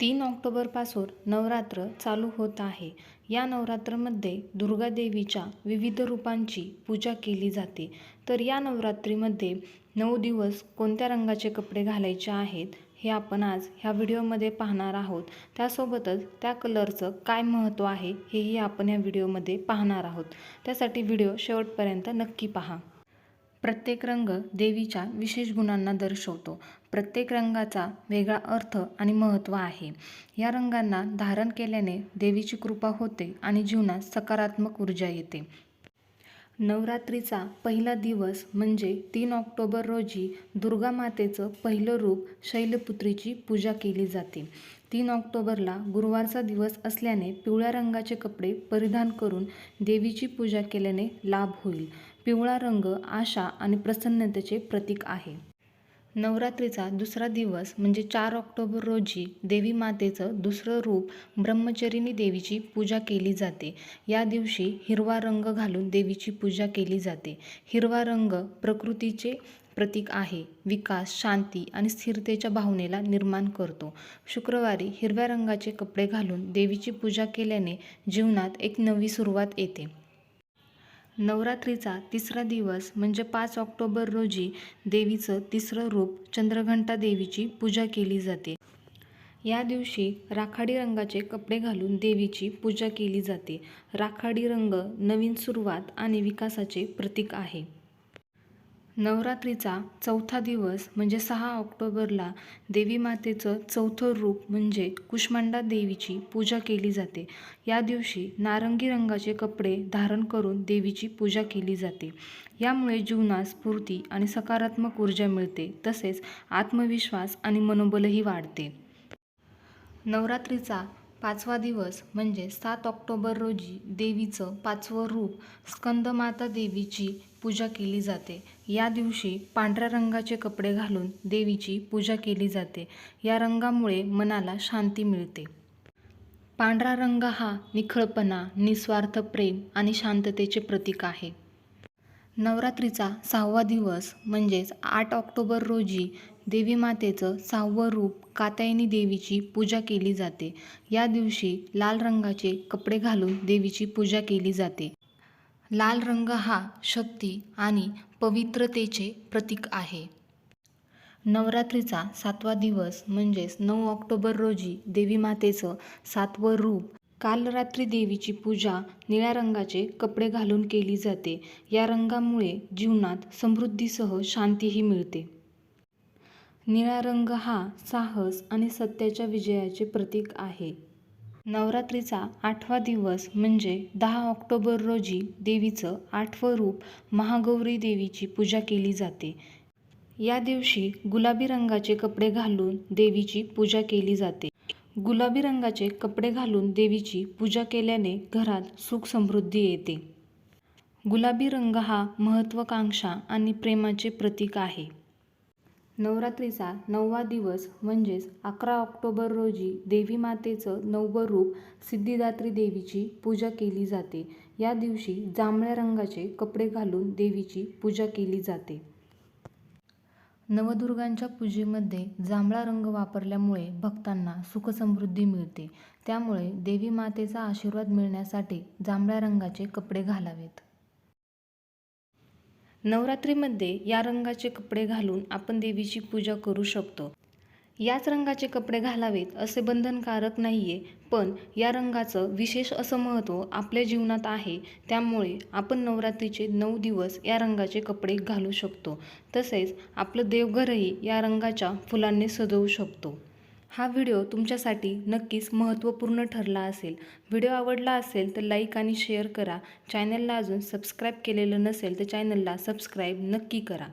तीन ऑक्टोबरपासून नवरात्र चालू होत आहे. या नवरात्रमध्ये दुर्गादेवीच्या विविध रूपांची पूजा केली जाते. तर या नवरात्रीमध्ये नऊ दिवस कोणत्या रंगाचे कपडे घालायचे आहेत हे आपण आज ह्या व्हिडिओमध्ये पाहणार आहोत. त्यासोबतच त्या कलरचं काय महत्त्व आहे हेही आपण या व्हिडिओमध्ये पाहणार आहोत. त्यासाठी व्हिडिओ शेवटपर्यंत नक्की पहा. प्रत्येक रंग देवीच्या विशेष गुणांना दर्शवतो. प्रत्येक रंगाचा वेगळा अर्थ आणि महत्त्व आहे. या रंगांना धारण केल्याने देवीची कृपा होते आणि जीवनात सकारात्मक ऊर्जा येते. नवरात्रीचा पहिला दिवस म्हणजे तीन ऑक्टोबर रोजी दुर्गा मातेचं पहिलं रूप शैलपुत्रीची पूजा केली जाते. तीन ऑक्टोबरला गुरुवारचा दिवस असल्याने पिवळ्या रंगाचे कपडे परिधान करून देवीची पूजा केल्याने लाभ होईल. पिवळा रंग आशा आणि प्रसन्नतेचे प्रतीक आहे. नवरात्रीचा दुसरा दिवस म्हणजे चार ऑक्टोबर रोजी देवी मातेचं दुसरं रूप ब्रह्मचरिणी देवीची पूजा केली जाते. या दिवशी हिरवा रंग घालून देवीची पूजा केली जाते. हिरवा रंग प्रकृतीचे प्रतीक आहे. विकास शांती आणि स्थिरतेच्या भावनेला निर्माण करतो. शुक्रवारी हिरव्या रंगाचे कपडे घालून देवीची पूजा केल्याने जीवनात एक नवी सुरुवात येते. नवरात्रीचा तिसरा दिवस म्हणजे पाच ऑक्टोबर रोजी देवीचं तिसरं रूप चंद्रघंटा देवीची पूजा केली जाते. या दिवशी राखाडी रंगाचे कपडे घालून देवीची पूजा केली जाते. राखाडी रंग नवीन सुरुवात आणि विकासाचे प्रतीक आहे. नवरात्रीचा चौथा दिवस म्हणजे सहा ऑक्टोबरला देवी मातेचं चौथं रूप म्हणजे कुष्मांडा देवीची पूजा केली जाते. या दिवशी नारंगी रंगाचे कपडे धारण करून देवीची पूजा केली जाते. यामुळे जीवनात स्फूर्ती आणि सकारात्मक ऊर्जा मिळते तसेच आत्मविश्वास आणि मनोबलही वाढते. नवरात्रीचा पाचवा दिवस म्हणजे सात ऑक्टोबर रोजी देवीचं पाचवं रूप स्कंदमाता देवीची पूजा केली जाते. या दिवशी पांढऱ्या रंगाचे कपडे घालून देवीची पूजा केली जाते. या रंगामुळे मनाला शांती मिळते. पांढरा रंग हा निखळपणा निस्वार्थ प्रेम आणि शांततेचे प्रतीक आहे. नवरात्रीचा सहावा दिवस म्हणजेच आठ ऑक्टोबर रोजी देवी मातेचं सहावं रूप कात्यायनी देवीची पूजा केली जाते. या दिवशी लाल रंगाचे कपडे घालून देवीची पूजा केली जाते. लाल रंग हा शक्ती आणि पवित्रतेचे प्रतीक आहे. नवरात्रीचा सातवा दिवस म्हणजेच नऊ ऑक्टोबर रोजी देवी मातेचं सातवं रूप काल रात्री देवीची पूजा निळ्या रंगाचे कपडे घालून केली जाते. या रंगामुळे जीवनात समृद्धीसह शांतीही मिळते. निळा रंग हा साहस आणि सत्याच्या विजयाचे प्रतीक आहे. नवरात्रीचा आठवा दिवस म्हणजे दहा ऑक्टोबर रोजी देवीचं आठवं रूप महागौरी देवीची पूजा केली जाते. या दिवशी गुलाबी रंगाचे कपडे घालून देवीची पूजा केली जाते. गुलाबी रंगाचे कपडे घालून देवीची पूजा केल्याने घरात सुख समृद्धी येते. गुलाबी रंग हा महत्त्वाकांक्षा आणि प्रेमाचे प्रतीक आहे. नवरात्रीचा नववा दिवस म्हणजेच अकरा ऑक्टोबर रोजी देवी मातेचं नववं रूप सिद्धिदात्री देवीची पूजा केली जाते. या दिवशी जांभळ्या रंगाचे कपडे घालून देवीची पूजा केली जाते. नवदुर्गांच्या पूजेमध्ये जांभळा रंग वापरल्यामुळे भक्तांना सुखसमृद्धी मिळते. त्यामुळे देवी मातेचा आशीर्वाद मिळण्यासाठी जांभळ्या रंगाचे कपडे घालावेत. नवरात्रीमध्ये या रंगाचे कपडे घालून आपण देवीची पूजा करू शकतो. याच रंगाचे कपडे घालावेत असे बंधनकारक नाही आहे पण या रंगाचं विशेष असं महत्त्व आपल्या जीवनात आहे. त्यामुळे आपण नवरात्रीचे नऊ दिवस या रंगाचे कपडे घालू शकतो. तसेच आपलं देवघरही या रंगाच्या फुलांनी सजवू शकतो. हा व्हिडिओ तुमच्यासाठी नक्कीच महत्त्वपूर्ण ठरला असेल. व्हिडिओ आवडला असेल तर लाईक आणि शेअर करा. चॅनलला अजून सबस्क्राईब केलेलं नसेल तर चॅनलला सबस्क्राईब नक्की करा.